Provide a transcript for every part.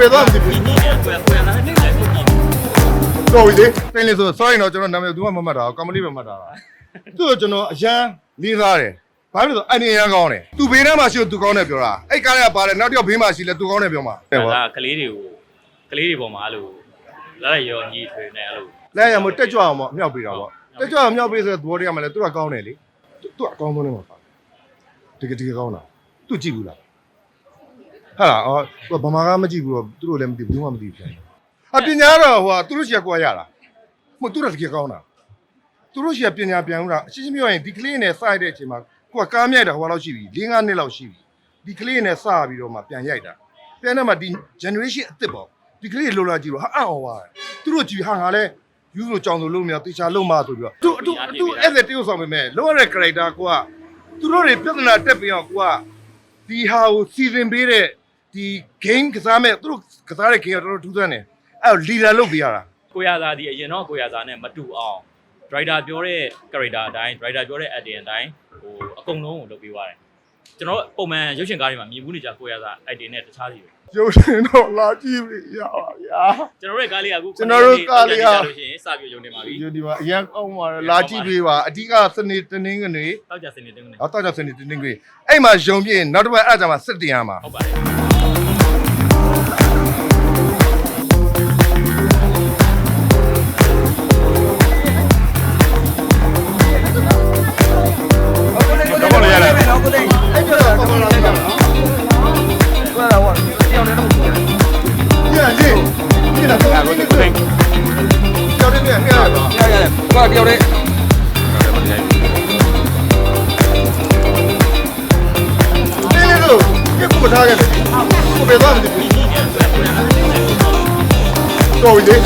ဘယ်သွားမသိဘူးဒီနေ့ကကိုယ်ကိုယ်လာနေတယ်ကိုကြည့်တော်ပြီလေတင်းလေးဆို sorry တော့ကျွန်တော်နာမည်သူကမမှတ်တာကမ္မလေးပဲမှတ်တာပါသူ့ကိုကျွန်တော်အရန်လေးစားတယ်ဘာလို့လဲဆိုအန်ရန်ကောင်းတယ်သူဘေးထဲမှာရှိလို့သူကောင်းတယ်ပြောတာအဲ့ကားကပါတယ်နောက်တစ်ယောက်ဘေးမှာရှိလဲသူကောင်းတယ်ပြောမှာတဲ့ပေါ့ဒါကလေးတွေကိုကလေးတွေပေါ်မှာအဲ့လိုလက်ရရောညီထွေနေအဲ့လိုလဲရမတက်ကြွအောင်ပေါ့အမြောက်ပေးတာပေါ့တက်ကြွအောင်အမြောက်ပေးဆိုတဲ့သဘောတရားမှလည်းသူကကောင်းတယ်လေသူကအကောင်းဆုံးနေမှာပါတကယ်တကယ်ကောင်းတာသူကြည့်ဘူးလား ဟာလားအော်သူကဗမာကမကြည့်ဘူးတော့သူတို့လည်းမသိဘူးဘာမှမသိဘူးပြန်အပညာတော့ဟိုသူတို့ရှိကကွာရတာမဟုတ်သူတို့တကယ်ကောင်းတာသူတို့ရှိကပညာပြန်ဦးတာအရှင်းရှင်းပြောရင်ဒီကလေးနဲ့စရိုက်တဲ့အချိန်မှာကိုကကားမြိုက်တာဟိုလောက်ရှိပြီ၄၅နှစ်လောက်ရှိပြီဒီကလေးနဲ့စပြီးတော့မှပြန်ရိုက်တာပြန်တော့မှဒီ generation အစ်စ်ပေါ့ဒီကလေးလိုလာကြည့်တော့ဟာအံ့ဩသွားတယ်သူတို့ကြည့်ဟာငါလဲယူလို့ကြောင်လို့လုံးမရတေချာလုံးမဆိုပြီးတော့သူသူသူအဲ့ဒါတရုပ်ဆောင်ပေမဲ့လောရတဲ့ character ကိုကသူတို့တွေပြဿနာတက်ပြီးအောင်ကိုကဒီဟာကိုစီစဉ်ပေးတဲ့ ဒီ game ကစားမဲ့သူတို့ကစားတဲ့ game ကတော်တော်ထူးဆန်းတယ်အဲ့တော့ leader လုပ်ပေးရတာကိုရသာဒီအရင်တော့ကိုရသာနဲ့မတူအောင် driver ပြောတဲ့ character အတိုင်း driver ပြောတဲ့ acting အတိုင်းဟိုအကုန်လုံးကိုလုပ်ပေးသွားတယ်ကျွန်တော်ပုံမှန်ရုပ်ရှင်ကားတွေမှာမြင်ဘူးနေကြကိုရသာ acting နဲ့တခြားစီပဲရုပ်ရှင်တော့လာကြည့်ပြီရပါဗျာ ကျွန်တော်တို့ရဲ့ကားလေးကအခုကျွန်တော်တို့ကားလေးက လို့ရှိရင်စပြရုံနေပါပြီဒီဒီမှာအရင်ကောင်းပါတယ်လာကြည့်ပေးပါအဓိကစနေတနင်္ဂနွေတောက်ကြစနေတင်းနေဟောတောက်ကြစနေတနင်္ဂနွေအဲ့မှာယုံပြည့်နောက်တစ်ပတ်အဲ့ဒါမှစစ်တင်ရမှာ ဟုတ်ပါတယ် တော်ပြီလေ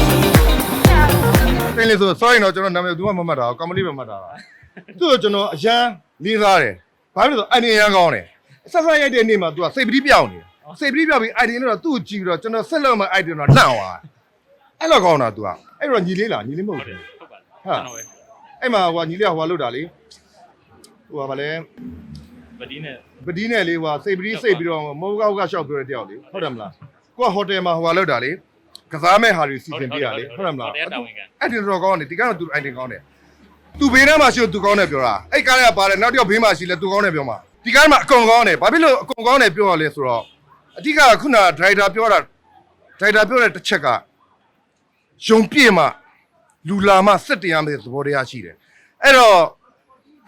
တင်းလေးဆို sorry တော့ကျွန်တော်နာမည်သူကမမှတ်တာကမ္မလေးပဲမှတ်တာပါသူ့ကိုကျွန်တော်အရန်လေးစားတယ်ဘာလို့လဲဆိုအန်ရန်ကောင်းတယ်ဆက်ဆက်ရိုက်တဲ့နေ့မှာ तू ကစိတ်ပတိပြောင်းနေတယ်စိတ်ပတိပြောင်းပြီး idea နဲ့တော့သူ့ကိုကြည့်ပြီးတော့ကျွန်တော်ဆက်လုပ်မဲ့ idea တော့နှံ့သွားအဲ့လိုကောင်းတာ तू ကအဲ့တော့ညီလေးလားညီလေးမဟုတ်ဟုတ်တယ်ဘူးဟုတ်ပါတယ်ဟာကျွန်တော်ပဲအဲ့မှာဟိုကညီလေးကဟိုကလောက်တာလေဟိုကဗာလဲဗဒီနဲ့ပတိနဲ့လေးဟိုကစိတ်ပတိစိတ်ပြီးတော့မောကောက်ကရှောက်ပြောတဲ့တယောက်လေဟုတ်တယ်မလားကိုကဟိုတယ်မှာဟိုကလောက်တာလေ ကစားမဲ့ဟာတွေစီစဉ်ပြရလေဟုတ်တယ်မလားအဲ့ဒီတော်ကောင်းတယ်ဒီကတော့သူအိုင်တင်ကောင်းတယ်သူဘေးထဲမှာရှိသူကောင်းတယ်ပြောတာအဲ့ကားကပါတယ်နောက်တစ်ယောက်ဘေးမှာရှိလဲသူကောင်းတယ်ပြောမှာဒီကားမှာအကုန်ကောင်းတယ်ဘာဖြစ်လို့အကုန်ကောင်းတယ်ပြောရလဲဆိုတော့အဓိကကခုနဒရိုက်တာပြောတာဒရိုက်တာပြောတဲ့တစ်ချက်ကယုံပြည့်မှလူလာမှစစ်တရားမဲ့သဘောတရားရှိတယ်အဲ့တော့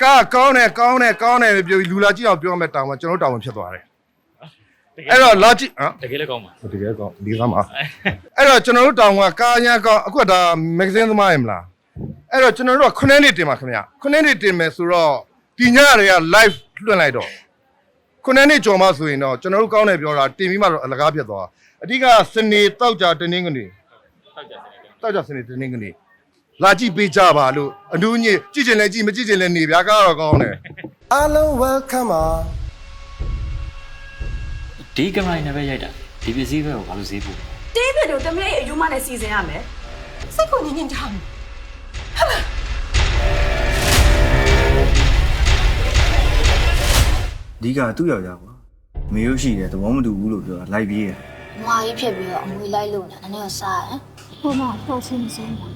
ကားကောင်းတယ်ကောင်းတယ်ကောင်းတယ်ပြောပြီးလူလာကြည့်အောင်ပြောမယ်တောင်းမှာကျွန်တော်တောင်းမှာဖြစ်သွားတယ် အဲ့တော့လာကြည့်ဟမ်တကယ်လည်းကောင်းပါတကယ်ကောင်းဒီကမှာအဲ့တော့ကျွန်တော်တို့တောင်းကကားညာကောင်းအခုကဒါမဂ္ဂဇင်းသမားရမလားအဲ့တော့ကျွန်တော်တို့က9နှစ်တင်ပါခင်ဗျ9နှစ်တင်မယ်ဆိုတော့ဒီညတွေက live လွှင့်လိုက်တော့9နှစ်ကြော်မှဆိုရင်တော့ကျွန်တော်တို့ကောင်းတယ်ပြောတာတင်ပြီးမှတော့အလကားပြတ်သွားအဓိကစနေတောက်ကြတင်းင်းကနေတောက်ကြစနေတင်းတောက်ကြစနေတင်းင်းကနေလာကြည့်ပေးကြပါလို့အနူးညစ်ကြည့်ချင်လဲကြည့်မကြည့်ချင်လဲနေဗျာကားတော့ကောင်းတယ်အားလုံး welcome ပါ ဒီကမိုင်နဲ့ပဲရိုက်တာဒီပစ္စည်းပဲကိုဘာလို့ဈေးပို့တေးပြတို့တမလေးအယူမနဲ့စီစဉ်ရမယ်စိတ်ကိုညင်ညင်ထားမယ်အဓိကသူ့ယောက်ျားကွာမေရုပ်ရှိတယ်သဘောမတူဘူးလို့ပြောတာလိုက်ပြေးတယ်မွာကြီးဖြစ်ပြီးတော့အမွေလိုက်လို့နဲ့နည်းနည်းစားရယ်ဟိုမှာပေါ့ဆင်းဆုံးပါ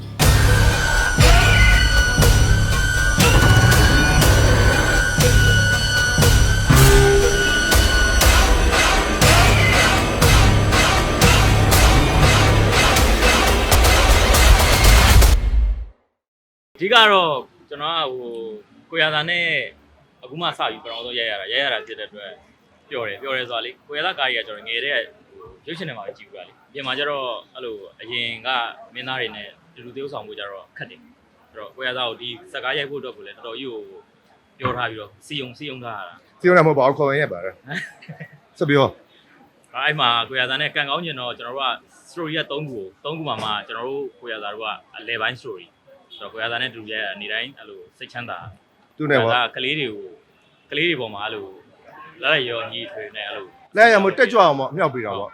ဓိကတော့ကျွန်တော်ကဟိုကိုရသာနဲ့အခုမှစပြီးပထမဆုံးရိုက်ရတာရိုက်ရတာဖြစ်တဲ့အတွက်ပျော်တယ်ပျော်တယ်ဆိုတာလေကိုရသာကားကြီးကကျွန်တော်ငယ်တဲ့ရုပ်ရှင်တွေမှာပဲကြည့်ဘူးလားလေပြင်မှာကျတော့အဲ့လိုအရင်ကမင်းသားတွေနဲ့တူတူသေးဆောင်ဖို့ကျတော့ခက်တယ်အဲ့တော့ကိုရသာကိုဒီစကားရိုက်ဖို့အတွက်ကိုလည်းတော်တော်ကြီးကိုပြောထားပြီးတော့စီယုံစီယုံထားရတာစီးရမှာမဟုတ်ပါဘူးခေါ်ရင်ရပါတယ်စပြောအဲ့မှာကိုရသာနဲ့ကန်ကောင်းကျင်တော့ကျွန်တော်တို့က story က3ခုကို3ခုမှမှကျွန်တော်တို့ကိုရသာတို့ကအလဲပိုင်း story ဆိုတော့ကိုရသားနဲ့တူရဲ့အနေတိုင်းအဲ့လိုစိတ်ချမ်းသာသူ့နဲ့ပေါ့ဒါကလေးတွေကိုကလေးတွေပေါ်မှာအဲ့လိုလက်ရရောညီထွေနဲ့အဲ့လိုလက်ရမတက်ကြွအောင်ပေါ့အမြောက်ပြီးတော့ပေါ့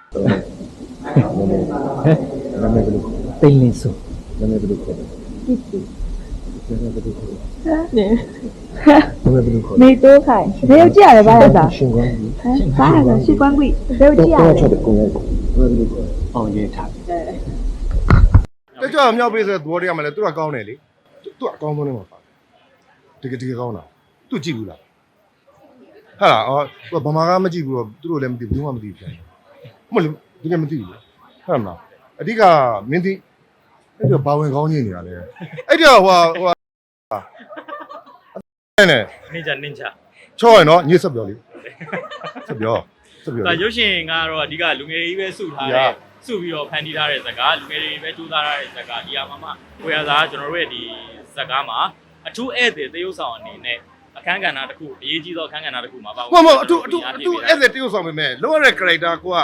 နာမည်ဘယ်လိုတိန်လင်းဆိုနာမည်ဘယ်လိုခေါ်လဲနာမည်ဘယ်လိုခေါ်လဲနေနာမည်ဘယ်လိုခေါ်လဲမေတိုးခိုင်ရေကြည့်ရတယ်ဘာလဲစားရှင်ကွမ်းကြီးဘာလဲစားရှင်ကွမ်းကြီးရေကြည့်ရတယ်တော့ချက်တဲ့ကိုယ်ရဲ့နာမည်ဘယ်လိုခေါ်လဲအောင်ရေးထား ပေးဆိုတဲ့သဘောတရားမှလည်းသူကကောင်းတယ်လေသူကအကောင်းဆုံးနေမှာပါတကယ်တကယ်ကောင်းတာသူကြည့်ဘူးလားဟာလားအော်သူကဗမာကမကြည့်ဘူးတော့သူတို့လည်းမသိဘူးဘာမှမသိဘူးပြန်မဟုတ်လေတကယ်မသိဘူးဟုတ်မလားအဓိကမင်းသိအဲ့ဒါဘာဝင်ကောင်းနေနေတာလဲအဲ့ဒါဟိုဟိုအဲ့နဲ့နင်ဂျာနင်ဂျာချောရနော်ညစ်ဆက်ပြောလေဆက်ပြောဆက်ပြောဒါရုပ်ရှင်ကတော့အဓိကလူငယ်ကြီးပဲစုထားရတဲ့စုပြီးတော့ဖန်တီးထားတဲ့ဇာတ်ကားလူငယ်တွေပဲကြိုးစားထားတဲ့ဇာတ်ကားဒီအမှာမှကိုရသားကျွန်တော်တို့ရဲ့ဒီဇာတ်ကားမှာအထူးဧည့်သည်တရုပ်ဆောင်အနေနဲ့အခန်းကဏ္ဍတစ်ခုအရေးကြီးသောအခန်းကဏ္ဍတစ်ခုမှာပါမဟုတ်မဟုတ်အတူအတူအတူအဲ့ဒါတရုပ်ဆောင်ပေမဲ့လောရတဲ့ character ကိုက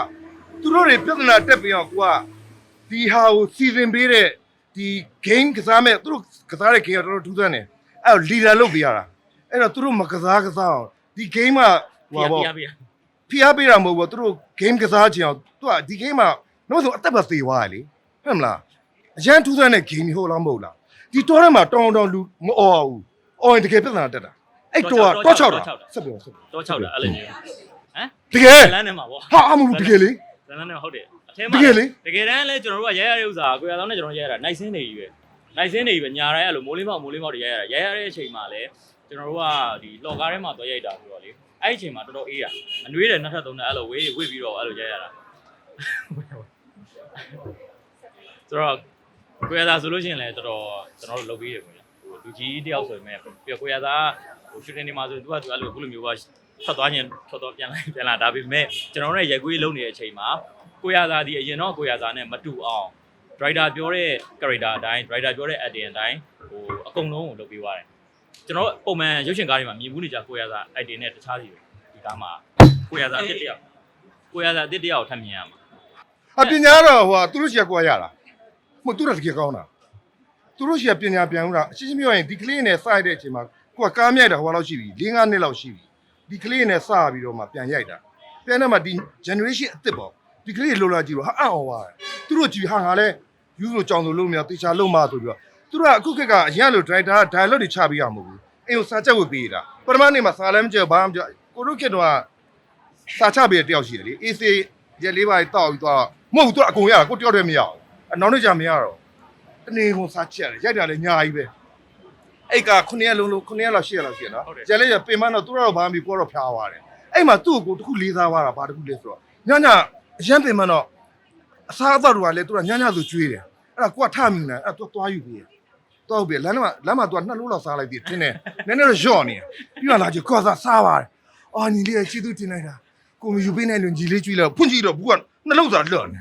သူတို့တွေပြဿနာတက်ပြီးအောင်ကိုကဒီဟာကိုစီစဉ်ပေးတဲ့ဒီ game ကစားမဲ့သူတို့ကစားတဲ့ game ကတော်တော်ထူးဆန်းတယ်အဲ့တော့ leader လုပ်ပေးရတာအဲ့တော့သူတို့မကစားကစားအောင်ဒီ game ကဟိုပါပြပြပြဖိအားပေးတာမဟုတ်ဘူးသူတို့ game ကစားချင်အောင်သူကဒီ game မှာ တော့ဆိုအသက်ပဲသေသွားတယ်လေဟုတ်မလားအရန်ထူးဆန်းတဲ့ game ဟုတ်လားမဟုတ်လားဒီတော့ထဲမှာတောင်းတောင်းလူမအော်ဘူးအော်ရင်တကယ်ပြဿနာတက်တာအဲ့တော့တော့ချောက်တာဆက်ပြောဆက်ပြောတော့6တာအဲ့လိုမျိုးဟမ်တကယ်ဇလန်းနဲ့မှာပေါ့ဟာအမှုတကယ်လေဇလန်းနဲ့ဟုတ်တယ်အထဲတမှာကယ်လေတကယ်တမ်းလဲကျွန်တော်တို့ကရဲရတဲ့ဥစ္စာကိုရသောင်းနဲ့ကျွန်တော်ရဲရတာနိုင်စင်းနေကြီးပဲနိုင်စင်းနေကြီးပဲညာတိုင်းအဲ့လိုမိုးလင်းပေါက်မိုးလင်းပေါက်တွေရဲရတာရဲရတဲ့အချိန်မှာလဲကျွန်တော်တို့ကဒီလော်ကားထဲမှာသွားရိုက်တာဆိုတော့လေအဲ့ဒီအချိန်မှာတော်တော်အေးတာအနွေးတယ်နှစ်ထပ်သုံးထပ်အဲ့လိုဝေးဝေးပြီးတော့အဲ့လိုရဲရတာ ဆိုတော့ကိုရသားဆိုလို့ရှိရင်လည်းတော်တော်ကျွန်တော်တို့လုပ်ပြီးတယ်ကိုရဟိုလူကြီးတယောက်ဆိုပေမဲ့ပြကိုရသားဟိုရှူတင်နေမှာဆိုသူကသူအဲ့လိုအခုလိုမျိုးပါထွက်သွားရင်ထွက်သွားပြန်လာပြန်လာဒါပေမဲ့ကျွန်တော်တို့ရဲ့ရိုက်ကွေးလုံးနေတဲ့အချိန်မှာကိုရသာဒီအရင်တော့ကိုရသာနဲ့မတူအောင် driver ပြောတဲ့ character အတိုင်း driver ပြောတဲ့ acting အတိုင်းဟိုအကုန်လုံးကိုလုပ်ပေးသွားတယ်ကျွန်တော်ပုံမှန်ရုပ်ရှင်ကားတွေမှာမြင်မှုနေကြကိုရသာ acting နဲ့တခြားစီပဲဒီကားမှာကိုရသာအစ်တယောက်ကိုရသာအစ်တယောက်ထပ်မြင်ရမှာ အပညာတော့ဟိုသူတို့ရှိကွာရတာမဟုတ်သူတို့တကယ်ကောင်းတာသူတို့ရှိပညာပြန်ဦးတာအရှင်းရှင်းပြောရင်ဒီကလေးနဲ့စရိုက်တဲ့အချိန်မှာကိုကကားမြိုက်တာဟိုလောက်ရှိပြီ၄၅နှစ်လောက်ရှိပြီဒီကလေးနဲ့စပြီးတော့မှပြန်ရိုက်တာပြန်တော့မှဒီ generation အစ်စ်ပေါ့ဒီကလေးလိုလာကြည့်တော့ဟာအံ့ဩသွားတယ်သူတို့ကြည့်ဟာငါလဲယူလို့ကြောင်လို့လို့မရတေချာလို့မဆိုပြီးတော့သူတို့ကအခုခက်ကအရင်လို driver dialogue တွေချပေးရမှာမဟုတ်ဘူးအိမ်ကိုစာချက်ဝတ်ပေးတာပထမနေ့မှာစာလည်းမကြည့်ဘာမှမကြည့်ကိုတို့ခက်တော့စာချပေးတဲ့တယောက်ရှိတယ်လေ AC ရက်လေးပါးတောက်ပြီးတော့ မဟုတ်ဘူးသူကအကုန်ရတာကိုတယောက်တည်းမရအောင်အနောက်နေ့ကျမရတော့တနေ့ကုန်စာချက်တယ်ရိုက်တာလည်းညာကြီးပဲအဲ့က9ရက်လုံးလုံး9ရက်လောက်10ရက်လောက်ရှိရနော်ကျန်လေးရပင်မတော့သူတို့တော့ဘာမှမပြီးကိုတော့ဖျားသွားတယ်အဲ့မှာသူ့ကိုတခုလေးစားသွားတာဘာတခုလဲဆိုတော့ညညအရန်ပင်မတော့အစားအသောက်တွေကလည်းသူကညညဆိုကျွေးတယ်အဲ့ဒါကိုကထမိနေအဲ့ဒါသူသွားယူပြီးတော့ပြီလမ်းမှာလမ်းမှာသူကနှစ်လို့လောက်စားလိုက်ပြီထင်းတယ်နည်းနည်းတော့လျှော့နေပြီးတော့လာကြကောစားစားပါတယ်အော်ညီလေးချီသူတင်လိုက်တာကိုမယူပေးနိုင်လို့ညီလေးကျွေးလိုက်ဖွင့်ကြည့်တော့ဘူးက နှလုံးစားလွတ်နေ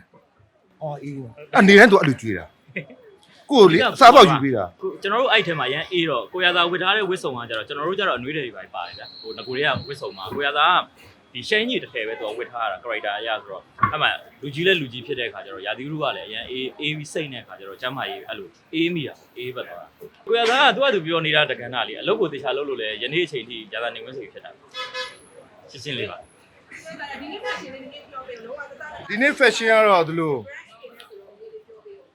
အော်အေးအနေနဲ့သူအဲ့လိုကျွေးတာကိုလေစားပေါက်ယူပေးတာကိုကျွန်တော်တို့အဲ့ထဲမှာရန်အေးတော့ကိုရသာဝတ်ထားတဲ့ဝတ်စုံကကြတော့ကျွန်တော်တို့ကြတော့အနွေးတွေတွေပါတယ်ဗျဟိုငကိုတွေကဝတ်စုံမှာကိုရသာကဒီရှိုင်းကြီးတစ်ထည်ပဲသူကဝတ်ထားတာ character အရဆိုတော့အဲ့မှာလူကြီးလဲလူကြီးဖြစ်တဲ့အခါကျတော့ရာသီဥတုကလည်းအရန်အေးအေးပြီးစိတ်တဲ့အခါကျတော့ကျမ်းမာရေးအဲ့လိုအေးမိတာအေးဘက်သွားတာကိုရသာကသူကသူပြောနေတာတက္ကနာလေးအလုပ်ကိုတေချာလုပ်လို့လဲယနေ့အချိန်ထိရာသာနေဝင်းစိတ်ဖြစ်တာရှင်းရှင်းလေးပါ ဒီနေ့ fashion ကတော့ဒီလို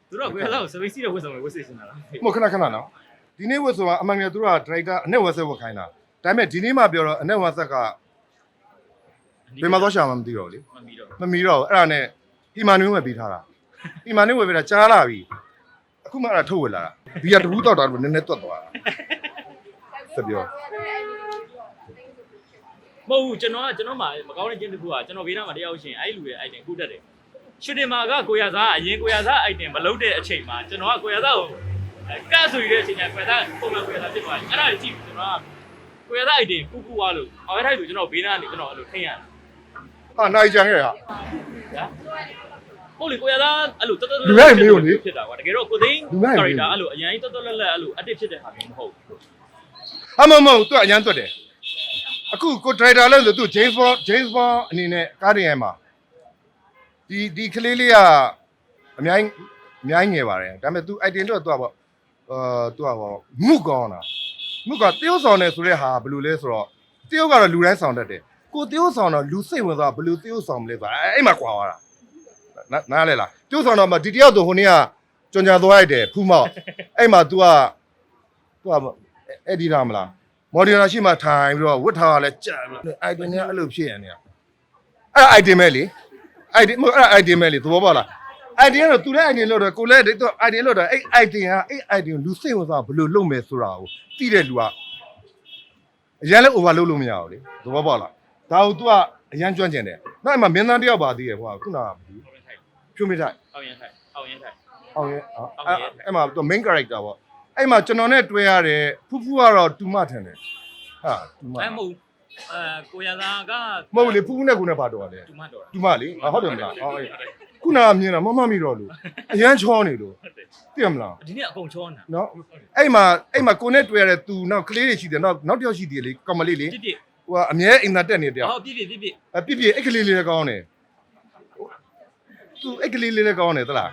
သူတို့ကကိုရသာကိုစပိတ်စီးတဲ့ဝတ်စုံတွေဝတ်စေချင်တာလားမခဏခဏနော်ဒီနေ့ဝတ်ဆိုတာအမှန်ကြီးသူတို့က director အနဲ့ဝတ်ဆက်ဝတ်ခိုင်းတာဒါပေမဲ့ဒီနေ့မှပြောတော့အနဲ့ဝတ်ဆက်ကဘယ်မှာသွားရှာမှမသိတော့ဘူးလေမမီတော့မမီတော့ဘူးအဲ့ဒါနဲ့ဟီမာနွေးဝယ်ပေးထားတာဟီမာနွေးဝယ်ပေးတာကြားလာပြီအခုမှအဲ့ဒါထုတ်ဝယ်လာတာဘီယာတဘူးတောက်တာတော့နည်းနည်းတွတ်သွားတာဆက်ပြော မဟုတ်ဘူးကျွန်တော်ကကျွန်တော်မှမကောင်းတဲ့ကျင်းတစ်ခုကကျွန်တော်ဘေးနားမှာတယောက်ရှင်အဲ့လူရဲ့ item ကုတက်တယ်ရှူတင်မာကကိုရသားအရင်ကိုရသား item မလုပ်တဲ့အချိန်မှာကျွန်တော်ကကိုရသားကိုကတ်ဆိုရတဲ့အချိန်ကျကိုရသားပုံမှန်ကိုရသားဖြစ်သွားတယ်အဲ့ဒါကိုကြည့်ပြီးကျွန်တော်ကကိုရသား item ကူကူွားလို့အော်ထိုက်ဆိုကျွန်တော်ဘေးနားကနေကျွန်တော်အဲ့လိုထိရတယ်ဟာနိုင်ကြံခဲ့ရညာဟုတ်လေကိုရသားအဲ့လိုတော်တော်လူရိုက်မေးလို့လေဖြစ်တာကွာတကယ်တော့ကိုသိန်းလူရိုက်မေး character အဲ့လိုအရင်တော်တော်လက်လက်အဲ့လို active ဖြစ်တဲ့ဟာမျိုးမဟုတ်ဘူးအမမဟုတ်သူကအញ្ញမ်းတွတ်တယ် အခုကိုဒရိုက်တာလဲဆိုသူ James Bond James Bond အနေနဲ့ကားတွေမှာဒီဒီကလေးလေးကအများကြီးအများကြီးငယ်ပါတယ်ဒါပေမဲ့ तू အိုက်တင်တော့သူကပေါ့အာသူကပေါ့မှုကောင်းတာမှုကတရုတ်ဆောင်နေဆိုတဲ့ဟာဘယ်လိုလဲဆိုတော့တရုတ်ကတော့လူတိုင်းဆောင်တတ်တယ်ကိုတရုတ်ဆောင်တော့လူစိတ်ဝင်သွားဘယ်လိုတရုတ်ဆောင်မလဲဆိုတာအဲ့မှာကွာသွားတာနားလဲလားတရုတ်ဆောင်တော့မဒီတယောက်သူဟိုနေ့ကကြွန်ကြသွားလိုက်တယ်ဖူးမောက်အဲ့မှာ तू က तू ကအဲ့ဒီလားမလား မော်ဒီနာရှိမှထိုင်ပြီးတော့ဝတ်ထားရလဲကြာပြီးတော့အိုက်တင်ကအဲ့လိုဖြစ်ရနေရအဲ့ဒါအိုက်တင်ပဲလေအိုက်တင်အဲ့ဒါအိုက်တင်ပဲလေသဘောပေါက်လားအိုက်တင်ကတော့သူလည်းအိုက်တင်လို့တော့ကိုလည်းဒီတော့အိုက်တင်လို့တော့အဲ့အိုက်တင်ကအဲ့အိုက်တင်ကိုလူစိတ်ဝင်စားဘယ်လိုလုပ်မယ်ဆိုတာကိုသိတဲ့လူကအရင်လည်း over လုပ်လို့မရဘူးလေသဘောပေါက်လားဒါကို तू ကအရင်ကျွမ်းကျင်တယ်နောက်အမှမင်းသားတယောက်ပါသေးရဲ့ဟိုကခုနကဖြူမိထိုက်အောင်ရင်ထိုက်အောင်ရင်ထိုက်အောင်ရင်အဲ့မှာ तू main character ပေါ့ အဲ့မှာကျွန်တော်နဲ့တွေ့ရတဲ့ဖူးဖူးကတော့တူမထင်တယ်ဟာတူမအဲမဟုတ်အဲကိုရသားကမဟုတ်လေဖူးဖူးနဲ့ကိုနဲ့ပါတော့လေတူမတော်တာတူမလေဟုတ်တယ်မလားဟုတ်အေးခုနကမြင်တာမမမိတော့လို့အရန်ချောနေလို့သိရမလားဒီနေ့အကုန်ချောနေတာနော်အဲ့မှာအဲ့မှာကိုနဲ့တွေ့ရတဲ့သူနောက်ကလေးတွေရှိတယ်နောက်နောက်တစ်ယောက်ရှိသေးတယ်လေကောင်မလေးလေပြစ်ပြစ်ဟိုကအမြဲအိမ်သာတက်နေတယ်ဟောပြစ်ပြစ်ပြစ်ပြစ်အပြစ်ပြစ်အဲ့ကလေးလေးလည်းကောင်းတယ်သူအဲ့ကလေးလေးလည်းကောင်းတယ်သလား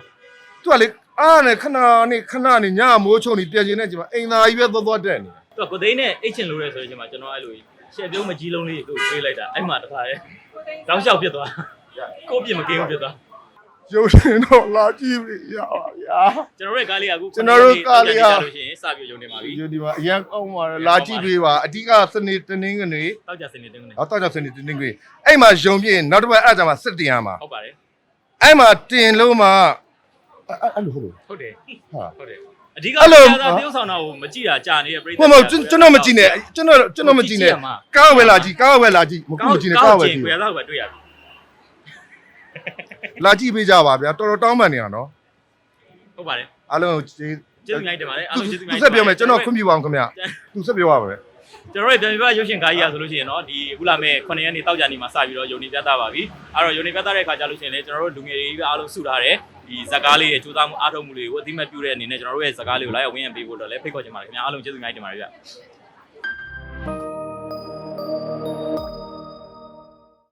သူကလေ အားနဲ့ခဏနေခဏနေညမိုးချုံနေပြန်ကျင်နေချိန်မှာအိမ်သာကြီးပဲသွားသွားတက်နေသူကကိုသိန်းနဲ့အိတ်ချင်လို့ရဲဆိုရင်ကျွန်တော်အဲ့လိုရှက်ပြုံးမကြီးလုံးလေးကိုပေးလိုက်တာအဲ့မှာတခါရဲတောင်းလျှောက်ပြစ်သွားကိုပြစ်မကင်းဘူးပြစ်သွားရုပ်ရှင်တော့လာကြည့်ပြီရပါဗျာကျွန်တော်တို့ရဲ့ကားလေးကအခုကျွန်တော်တို့ကားလေးကလို့ရှိရင်စပြီးရုံနေပါပြီဒီဒီမှာအရန်ကောင်းပါလားလာကြည့်ပေးပါအဓိကစနေတနင်္ဂနွေတောက်ကြစနေတင်းနေအော်တော့ကြောက်စနေတနင်္ဂနွေအဲ့မှာယုံပြင်းနောက်တစ်ပတ်အဲ့ဒါမှစစ်တင်ရမှာဟုတ်ပါတယ်အဲ့မှာတင်လို့မှ အဲ့အဲ့လိုဟုတ်လို့ဟုတ်တယ်ဟာဟုတ်တယ်အဓိကအဲ့လိုကိုရသားတယောက်ဆောင်တာကိုမကြည့်တာကြာနေတဲ့ပြိတ္တမဟုတ်မဟုတ်ကျွန်တော်မကြည့်နဲ့ကျွန်တော်ကျွန်တော်မကြည့်နဲ့ကားဝယ်လာကြည့်ကားဝယ်လာကြည့်မကူမကြည့်နဲ့ကားဝယ်ကြည့်ကိုရသားကိုပဲတွေ့ရပြီလာကြည့်ပေးကြပါဗျာတော်တော်တောင်းပန်နေရနော်ဟုတ်ပါတယ်အားလုံးကျေးကျေးဇူးများတင်ပါတယ်အားသူလုံးကျေးဇူးသူများဆက်ပြောမယ်ကျွန်တော်ခွင့်ပြုပါအောင်ခင်ဗျသူဆက်ပြောပါမယ်ကျွန်တော်တို့ပြန်ပြရုပ်ရှင်ကားကြီးရဆိုလို့ရှိရင်တော့ဒီအခုလာမဲ့9ရက်နေ့တောက်ကြနေမှာစပြီးတော့ယုံနေပြသပါပြီအဲ့တော့ယုံနေပြသတဲ့အခါကျလို့ရှိရင်လည်းကျွန်တော်တို့လူငယ်တွေပဲအားလုံးစုထားတယ် ဒီဇကားလေးရဲ့စူးစမ်းမှုအားထုတ်မှုလေးကိုအတိမတ်ပြုတဲ့အနေနဲ့ကျွန်တော်တို့ရဲ့ဇကားလေးကိုလိုက်ရောက်ဝင်းရံပေးဖို့တော့လည်းဖိတ်ခေါ်ချင်ပါတယ်ခင်ဗျာအားလုံးကျေးဇူးများတင်ပါတယ်ဗျ